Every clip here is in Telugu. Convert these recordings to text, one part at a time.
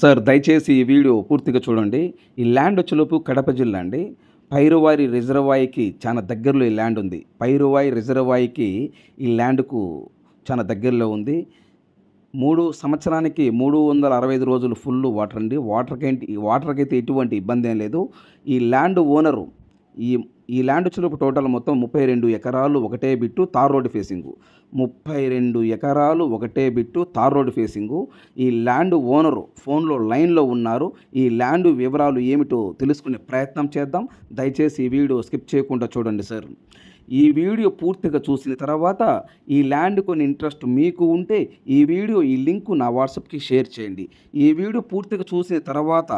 సార్ దయచేసి ఈ వీడియో పూర్తిగా చూడండి. ఈ ల్యాండ్ వచ్చేలోపు కడప జిల్లా అండి. పైరువారి రిజర్వాయికి చాలా దగ్గరలో ఈ ల్యాండ్ ఉంది. పైరువాయి రిజర్వాయికి ఈ ల్యాండ్కు చాలా దగ్గరలో ఉంది. మూడు సంవత్సరానికి మూడు వందల అరవై ఐదు రోజులు ఫుల్ వాటర్ అండి. వాటర్కి వాటర్కి అయితే ఎటువంటి ఇబ్బంది ఏం లేదు. ఈ ల్యాండ్ ఓనరు ఈ ఈ ల్యాండ్ వచ్చేలోపు టోటల్ మొత్తం ముప్పై రెండు ఎకరాలు ఒకటే బిట్టు తార్ రోడ్ ఫేసింగు. ముప్పై రెండు ఎకరాలు ఒకటే బిట్టు తార్ రోడ్ ఫేసింగు. ఈ ల్యాండ్ ఓనరు ఫోన్లో లైన్లో ఉన్నారు. ఈ ల్యాండ్ వివరాలు ఏమిటో తెలుసుకునే ప్రయత్నం చేద్దాం. దయచేసి ఈ వీడియో స్కిప్ చేయకుండా చూడండి సార్. ఈ వీడియో పూర్తిగా చూసిన తర్వాత ఈ ల్యాండ్ కొన్ని ఇంట్రెస్ట్ మీకు ఉంటే ఈ వీడియో ఈ లింక్ నా వాట్సాప్కి షేర్ చేయండి. ఈ వీడియో పూర్తిగా చూసిన తర్వాత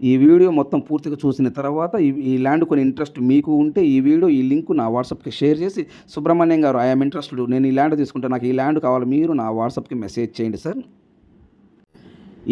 ఈ వీడియో మొత్తం పూర్తిగా చూసిన తర్వాత ఈ ల్యాండ్ కొన్ని ఇంట్రెస్ట్ మీకు ఉంటే ఈ వీడియో ఈ లింక్ నా వాట్సాప్కి షేర్ చేసి సుబ్రహ్మణ్యం గారు ఐఎమ్ ఇంట్రెస్టెడ్ నేను ఈ ల్యాండ్ తీసుకుంటే. నాకు ఈ ల్యాండ్ కావాలి. మీరు నా వాట్సాప్కి మెసేజ్ చేయండి సార్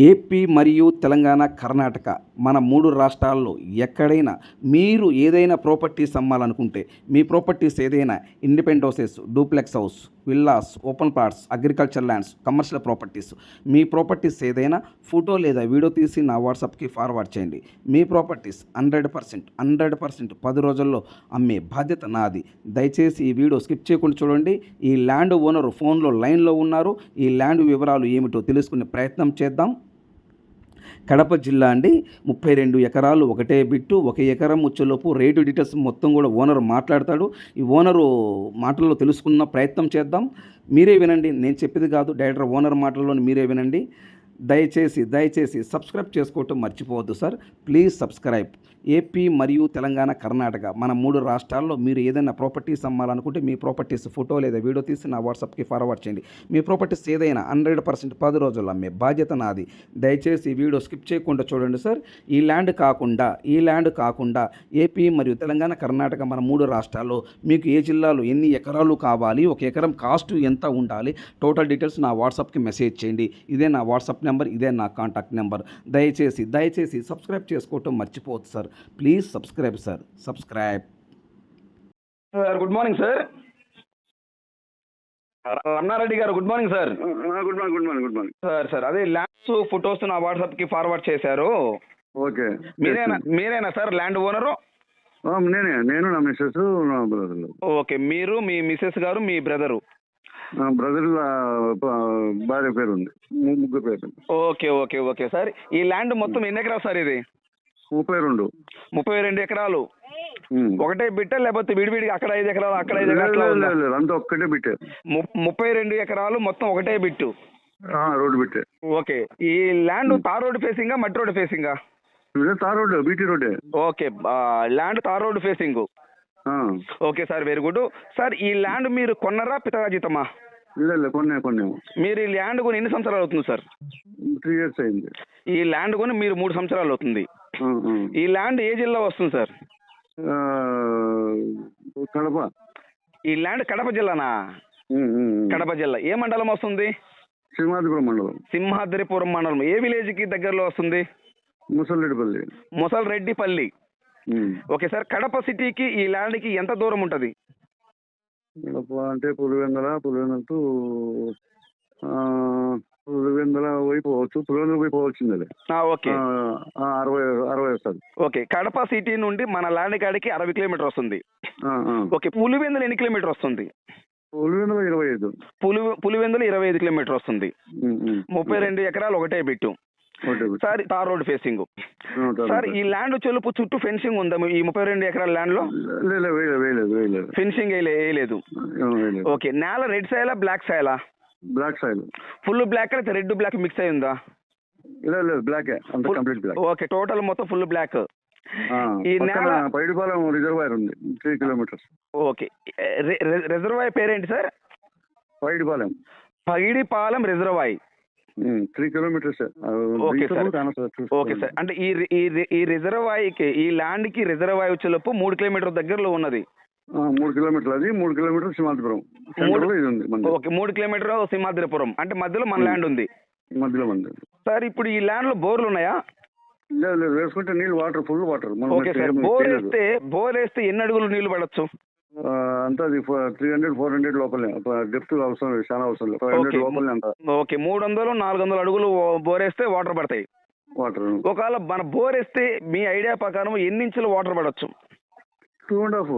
ఏపీ మరియు తెలంగాణ కర్ణాటక. మన మూడు రాష్ట్రాల్లో ఎక్కడైనా మీరు ఏదైనా ప్రాపర్టీస్ అమ్మాలనుకుంటే మీ ప్రాపర్టీస్ ఏదైనా independent houses duplex house villas open plots agriculture lands commercial properties మీ ప్రాపర్టీస్ ఏదైనా ఫోటో లేదా వీడియో తీసి నా వాట్సాప్కి ఫార్వర్డ్ చేయండి. మీ properties hundred percent hundred percent పది రోజుల్లో అమ్మే బాధ్యత నాది. దయచేసి ఈ వీడియో స్కిప్ చేయకుండా చూడండి. ఈ ల్యాండ్ ఓనరు ఫోన్లో లైన్లో ఉన్నారు. ఈ ల్యాండ్ వివరాలు ఏమిటో తెలుసుకునే ప్రయత్నం చేద్దాం. కడప జిల్లా అండి. ముప్పై రెండు ఎకరాలు ఒకటే బిట్టు ఒక ఎకరం వచ్చేలోపు రేటు డీటెయిల్స్ మొత్తం కూడా ఓనర్ మాట్లాడతాడు. ఈ ఓనరు మాటల్లో తెలుసుకున్న ప్రయత్నం చేద్దాం. మీరే వినండి. నేను చెప్పేది కాదు. డైరెక్టర్ ఓనర్ మాటల్లోని మీరే వినండి. దయచేసి దయచేసి సబ్స్క్రైబ్ చేసుకోవటం మర్చిపోవద్దు సార్. Please subscribe. ఏపీ మరియు తెలంగాణ కర్ణాటక మన మూడు రాష్ట్రాల్లో మీరు ఏదైనా ప్రాపర్టీస్ అమ్మాలనుకుంటే మీ ప్రాపర్టీస్ ఫోటో లేదా వీడియో తీసి నా వాట్సాప్కి ఫార్వర్డ్ చేయండి. మీ ప్రాపర్టీస్ ఏదైనా హండ్రెడ్ పర్సెంట్ పది రోజుల్లో అమ్మే బాధ్యత నాది. దయచేసి వీడియో స్కిప్ చేయకుండా చూడండి సార్. ఈ ల్యాండ్ కాకుండా ఈ ల్యాండ్ కాకుండా ఏపీ మరియు తెలంగాణ కర్ణాటక మన మూడు రాష్ట్రాల్లో మీకు ఏ జిల్లాలో ఎన్ని ఎకరాలు కావాలి ఒక ఎకరం కాస్ట్ ఎంత ఉండాలి టోటల్ డీటెయిల్స్ నా వాట్సాప్కి మెసేజ్ చేయండి. ఇదే నా వాట్సాప్ నెంబర్ ఇదే నా కాంటాక్ట్ నెంబర్. దయచేసి దయచేసి సబ్స్క్రైబ్ చేసుకోవటం మర్చిపోవద్దు sir. Please subscribe sir. Subscribe. Sir good morning sir. Ramanareddy గారు good morning sir. Good morning good morning good morning. Sir sir అదే ల్యాండ్స్ ఫొటోస్ నా వాట్సాప్కి ఫార్వర్డ్ చేశారు. ఓకే. మీరేనా మీరేనా సార్ ల్యాండ్ ఓనరు? నేనే నేను నా మిస్సెస్ నా బ్రదర్లు. ఓకే మీరు మీ మిసెస్ గారు మీ బ్రదరు. బ్రదర్ భార్య పేరు ఉంది ముగ్గురు పేరు ఓకే ఓకే ఓకే సార్. ఈ ల్యాండ్ మొత్తం ఎన్ని ఎకరాలు సార్ ఇది? ముప్పై రెండు. ముప్పై రెండు ఎకరాలు. ఒకటే బిట్ట లేకపోతే విడివిడిగా అక్కడ ఐదు ఎకరాలు అక్కడ ఐదు ఎకరాలు అంతా ఒక్కటే బిట్టే. ము- ముప్పై రెండు ఎకరాలు మొత్తం ఒకటే బిట్టు. రోడ్డు బిట్టే. ఓకే. ఈ ల్యాండ్ తార్ రోడ్ ఫేసింగా మట్టి రోడ్ ఫేసింగా? Tar road BT రోడ్డే. Okay land tar road facing. Okay sir very good. Sir ఈ ల్యాండ్ మీరు కొన్నరా పితరాజితమా లేదు లేదు కొన్నే కొన్నాము మీరు ఈ ల్యాండ్ కొని ఎన్ని సంవత్సరాలు అవుతుంది సార్? త్రీ ఇయర్స్ అయింది. ఈ ల్యాండ్ కొని మీరు మూడు సంవత్సరాలు అవుతుంది. ఈ ల్యాండ్ ఏ జిల్లా వస్తుంది సార్? కడప. ఈ ల్యాండ్ కడప జిల్లానా. కడప జిల్లా. ఏ మండలం వస్తుంది? సింహాద్రిపురం మండలం. సింహాద్రిపురం మండలం. ఏ విలేజ్కి దగ్గరలో వస్తుంది? ముసలిరెడ్డిపల్లి. ముసల్ రెడ్డిపల్లి ఉమ్. ఓకే సార్ కడప సిటీకి ఈ ల్యాండ్కి ఎంత దూరం ఉంటుంది? అంటే పులివెందల పులివెందల టు ఆ, పులివెందల వైపు పోవచ్చు పులివెందల వైపు పోవచ్చింది ఆ, ఓకే. అరవై అరవై వస్తుంది. ఓకే కడప సిటీ నుండి మన ల్యాండ్ కాడికి అరవై కిలోమీటర్ వస్తుంది. ఓకే పులివెందులు ఎన్ని కిలోమీటర్ వస్తుంది? పులివెందల ఇరవై ఐదు. పులి పులివెందులు ఇరవై ఐదు కిలోమీటర్ వస్తుంది. ముప్పై రెండు ఎకరాలు ఒకటే bit. Bit. Sir tar road facing. Sir ఈ ల్యాండ్ చెలుపు చుట్టూ ఫెన్సింగ్ ఉందా? ఈ ముప్పై రెండు ఎకరాల ల్యాండ్లో? ఫెన్సింగ్ వేయలేదు. ఓకే నేల రెడ్ సాయలా బ్లాక్ సాయలా? బ్లాక్ సైడ్ ఫుల్ బ్లాక్ అయితే రెడ్ బ్లాక్ మిక్స్ అయి ఉందా? లేదు లేదు బ్లాకే కంప్లీట్ బ్లాక్. ఓకే టోటల్ మొత్తం ఫుల్ బ్లాక్. ఈ నేల- పైడిపాలెం రిజర్వాయర్ ఉంది త్రీ కిలోమీటర్స్. ఓకే రిజర్వాయర్ పేరేంటి sir? Paidipalem. Pagidipalem reservoir. Three kilometres okay sir okay sir అంటే ఈ ఈ రిజర్వాయర్కి ఈ ల్యాండ్కి రిజర్వాయర్ వచ్చేలోపు మూడు కిలోమీటర్ దగ్గరలో ఉన్నది. మూడు కిలోమీటర్లు అది మూడు కిలోమీటర్లు సింహాద్రిపురం ఉంది ఓకే మూడు కిలోమీటర్ సింహాద్రిపురం అంటే మధ్యలో మన ల్యాండ్ ఉంది. మధ్యలో మంది సార్ ఇప్పుడు ఈ ల్యాండ్లో బోర్లు ఉన్నాయా? లేదు లేదు. వేసుకుంటే నీళ్ళు water full water okay sir bore. వేస్తే బోర్ వేస్తే ఎన్ని అడుగులు నీళ్ళు పడచ్చు? అంతా అది త్రీ హండ్రెడ్ ఫోర్ హండ్రెడ్ లోపలే. డెప్త్ అవసరం చాలా అవసరం లేదు. Five hundred. లోపలే అంత. ఓకే. మూడు వందలు నాలుగు వందల అడుగులు బోరేస్తే వాటర్ పడతాయి. వాటర్ ఒకవేళ మన బోర్ వేస్తే మీ ఐడియా ప్రకారం ఎన్ని ఇంచులు వాటర్ పడవచ్చు టూ అండ్ హాఫ్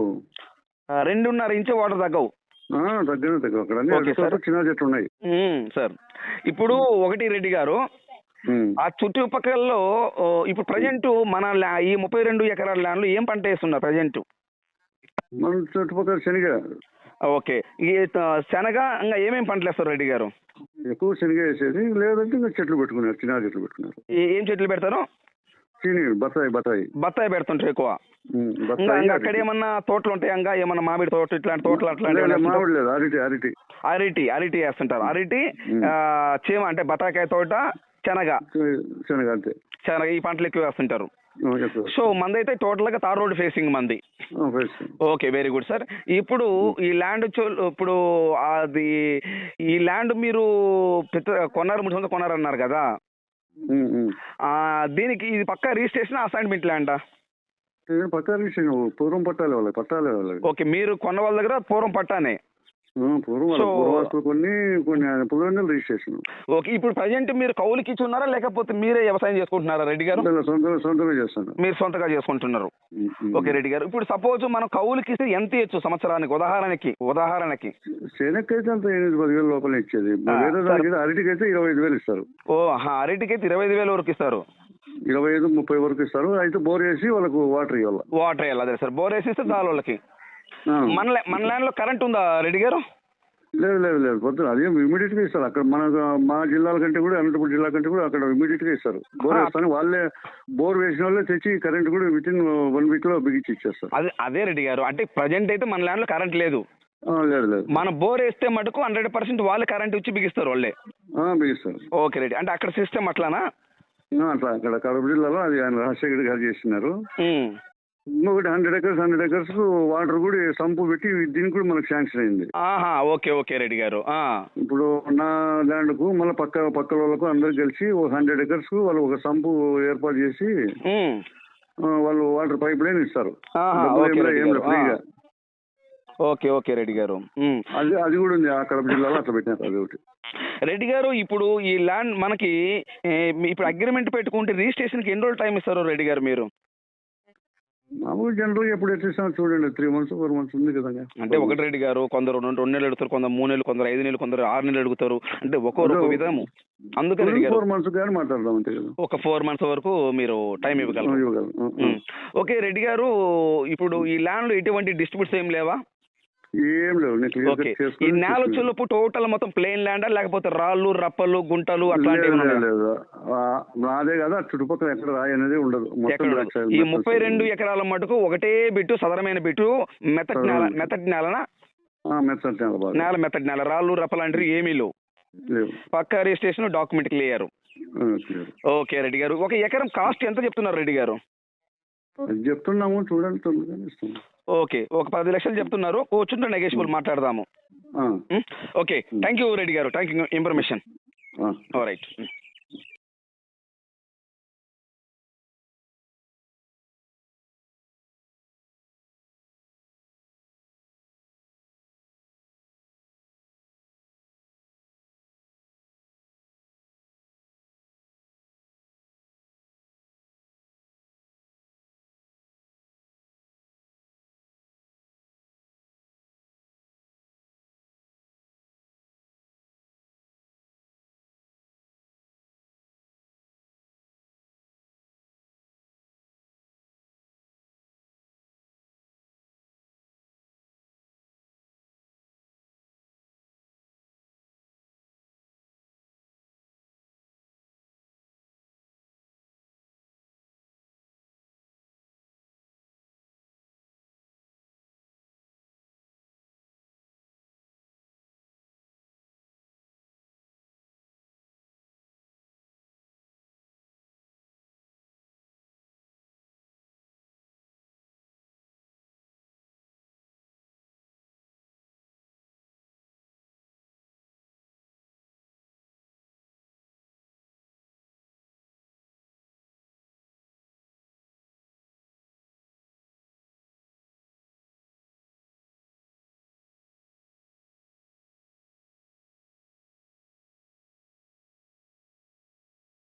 రెండున్నర ఇంచు వాటర్ తగ్గవు. దగ్గర అక్కడ. చిన్న చెట్లు ఉన్నాయి. సార్. ఇప్పుడు ఒకటి రెడ్డి గారు. ఆ చుట్టుపక్కలలో ఓ, ఇప్పుడు ప్రజెంట్ మన ఈ ముప్పై రెండు ఎకరాల ల్యాండ్లో ఏం పంట వేస్తున్నారు ప్రజెంట్? మన చుట్టుపక్కల శనగ. ఓకే. ఈ శనగ ఇంకా ఏమేం పంటలు వేస్తారు రెడ్డి గారు? ఎక్కువ శనగ వేసేది లేదంటే ఇంకా చెట్లు పెట్టుకున్నారు చిన్న చెట్లు పెట్టుకున్నారు. ఏ- చెట్లు పెడతారు? చీని బత్తాయి బత్తాయి. బత్తాయి పెడుతుంటారు ఎక్కువ. అక్కడ ఏమన్నా తోటలు ఉంటాయి ఇంకా ఏమన్నా మామిడి తోట ఇట్లాంటి తోటలు ఏమన్నా మామిడి లేదు అరటి అరటి. అరటి అరటి వేస్తుంటారు. అరటి చీమ అంటే బత్తాకాయ తోట శనగ. శనగ అంతే. శనగ ఈ పంటలు ఎక్కువ వేస్తుంటారు. సో మందైతే టోటల్గా తార్ రోడ్ ఫేసింగ్ మంది. Okay very good sir. ఇప్పుడు ఈ ల్యాండ్ ఇప్పుడు అది ఈ ల్యాండ్ మీరు కొన్నారు మూడు వందలు కొన్నారన్నారు కదా? దీనికి ఇది పక్క రిజిస్ట్రేషన్ అసైన్మెంట్ ల్యాండా? పక్కా విషయం పూర్వం పట్టాలి వాళ్ళకి పట్టాలి వాళ్ళకి ఓకే మీరు కొన్న వాళ్ళ దగ్గర పూర్వం పట్టానే? పూర్వం పూర్వాస్తులు కొన్ని కొన్ని రిజిస్ట్రేషన్. ఓకే ఇప్పుడు ప్రజెంట్ మీరు కౌలుకి ఇచ్చి ఉన్నారా లేకపోతే మీరే వ్యవసాయం చేసుకుంటున్నారా రెడ్డి గారు? ఇలా సొంత సొంతమే చేస్తాను. మీరు సొంతగా చేసుకుంటున్నారు. ఓకే రెడ్డి గారు. ఇప్పుడు సపోజ్ మనం కౌలుకి ఇస్తే ఎంత ఇచ్చు సంవత్సరానికి ఉదాహరణకి ఉదాహరణకి? శనగకి అయితే అంత ఎనిమిది పదివేల లోపల ఇచ్చేది. వేరే. దానికి అరటికి అయితే ఇరవై ఐదు వేలు ఇస్తారు. ఓ అరటికి అయితే ఇరవై ఐదు వేల వరకు ఇస్తారు. ఇరవై ఐదు ముప్పై వరకు ఇస్తారు. అయితే బోర్ వేసి వాళ్ళకు వాటర్ ఇవ్వాలి. వాటర్ వేయాలి అదే సార్. బోర్ వేసి ఇస్తే చాలు వాళ్ళకి. మన మన ల్యాండ్లో కరెంట్ ఉందా రెడ్డి గారు? లేదు లేదు లేదు. పొద్దున అదే ఇమీడియట్గా ఇస్తారు. అక్కడ మన మా జిల్లాల కంటే కూడా అనంతపురం జిల్లా కంటే కూడా అక్కడ ఇమీడియట్గా ఇస్తారు. బోర్. వేస్తాను వాళ్ళే బోర్ వేసిన వాళ్ళే తెచ్చి కరెంట్ కూడా విత్ ఇన్ వన్ వీక్లో బిగించి ఇచ్చేస్తారు. అదే అదే రెడ్డి గారు. అంటే ప్రజెంట్ అయితే మన ల్యాండ్లో కరెంట్ లేదు లేదు లేదు. మన బోర్ వేస్తే మటుకు హండ్రెడ్ పర్సెంట్ వాళ్ళు కరెంట్ ఇచ్చి బిగిస్తారు వాళ్ళే. బిగిస్తారు. ఓకే రెడ్డి. అంటే అక్కడ సిస్టమ్ అట్లానా? అట్లా అక్కడ కడప జిల్లాలో అది ఆయన రాజశేఖర్ గారు చేస్తున్నారు. ఉమ్. ఇంకొకటి hundred acres hundred acres water కూడా సంపు పెట్టి దీనికి కూడా మనకు శాంక్షన్ అయింది ఆహా ఓకే ఓకే రెడ్డి గారు ఆ. ఇప్పుడు నా ల్యాండ్కు మళ్ళీ పక్క పక్క వాళ్ళకు అందరు కలిసి ఒక హండ్రెడ్ ఎకర్స్కు వాళ్ళు ఒక సంపు ఏర్పాటు చేసి ఉమ్. ఆ, వాళ్ళు వాటర్ పైప్ లైన్ ఇస్తారు ఆహా, డబ్బులు ఓకే ఏం లే- రెడ్డి ఏం లే, గారు. ఫ్రీగా ఆ. ఓకే ఓకే రెడ్డి గారు ఉమ్. అది అది కూడా ఉంది ఆ కడప జిల్లాలో అట్లా పెట్టినారు అది ఒకటి రెడ్డి గారు ఇప్పుడు ఈ ల్యాండ్ మనకి ఏ, మీ- ఇప్పుడు అగ్రిమెంట్ పెట్టుకుంటే రిజిస్ట్రేషన్కి ఎన్ని రోజులు టైం ఇస్తారు రెడ్డి గారు మీరు మామూలు జనరల్ ఎప్పుడు ఎట్టిస్తామో చూడండి. త్రీ మంత్స్ ఫోర్ మంత్స్ ఉంది కదా అంటే ఒకటి రెడ్డి గారు కొందరు రెండు రెండు నెలలు అడుగుతారు కొందరు మూడు నెలలు కొందరు ఐదు నెలలు కొందరు ఆరు నెలలు అడుగుతారు అంటే ఒక విధము అందుకే రెడ్డి గారు. ఫోర్ మంత్స్ కానీ మాట్లాడదాం అంతే కదా. ఒక ఫోర్ మంత్స్ వరకు మీరు టైం ఇవ్వగలరు. ఇవ్వగలం ఆ, ఆ. ఉమ్. ఓకే రెడ్డి గారు ఇప్పుడు ఈ ల్యాండ్లో ఎటువంటి డిస్ట్రిబ్యూట్స్ ఏం లేవా? ఏం లేవు. ఈ నేల. చులుపు టోటల్ మొత్తం ప్లెయిన్ ల్యాండా లేకపోతే రాళ్ళు రప్పలు గుంటలు అట్లాంటివి నాదే కదా చుట్టుపక్కల ఎక్కడ రాయి అనేది ఉండదు. ఈ ముప్పై. రెండు ఎకరాల మటుకు ఒకటే బిట్టు సదరమైన బిట్టు మెత్తటి నేల. మెత్తటి నేలనా? మెత్తటి నేల నేల మెత్తటి నేల. రాళ్ళు రప్పలాంటివి ఏమీ లేవు. పక్కా registration document clear. Okay Reddy గారు. ఒక ఎకరం కాస్ట్ ఎంత చెప్తున్నారు రెడ్డి గారు? చెప్తున్నాము చూడండి ఓకే ఒక పది లక్షలు చెప్తున్నారు. కూర్చుంటే నెగోషియబుల్ మాట్లాడదాము. ఓకే థ్యాంక్ యూ రెడ్డి గారు థ్యాంక్ యూ ఇన్ఫర్మేషన్. రైట్